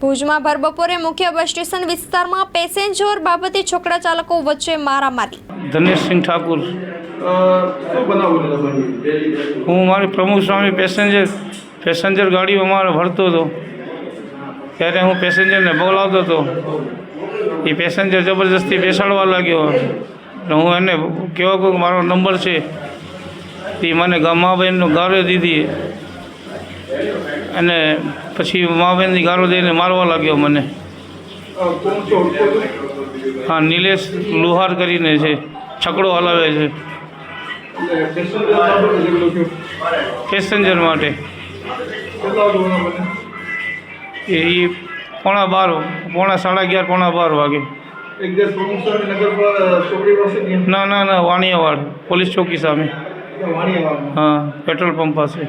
ભુજમાં ભરબપોરે મુખ્ય bus station વિસ્તારમાં પેસેન્જર બાબતે છોકરા ચાલકો વચ્ચે મારામારી. ધનેશસિંહ ઠાકુર. હું મારી પ્રમુખ સ્વામી પેસેન્જર પેસેન્જર ગાડી અમારે ભરતો હતો. ત્યારે હું પેસેન્જરને બોલાવતો હતો. એ પેસેન્જર જબરજસ્તી બેસાડવા લાગ્યો. એટલે હું એને કહેવા કહું મારો નંબર છે. એ મને ગા- માબહેનનો ગારો દીધી. અને પછી માબહેનની ગારો દઈને મારવા લાગ્યો મને? હા, નિલેશ લુહાર કરીને છે, છકડો હલાવે છે પેસેન્જર માટે? એ પોણા બાર, પોણા સાડા અગિયાર, પોણા બાર વાગે ના ના ના, વાણિયાવાડ, પોલીસ ચોકી સામે હા, પેટ્રોલ પંપ પાસે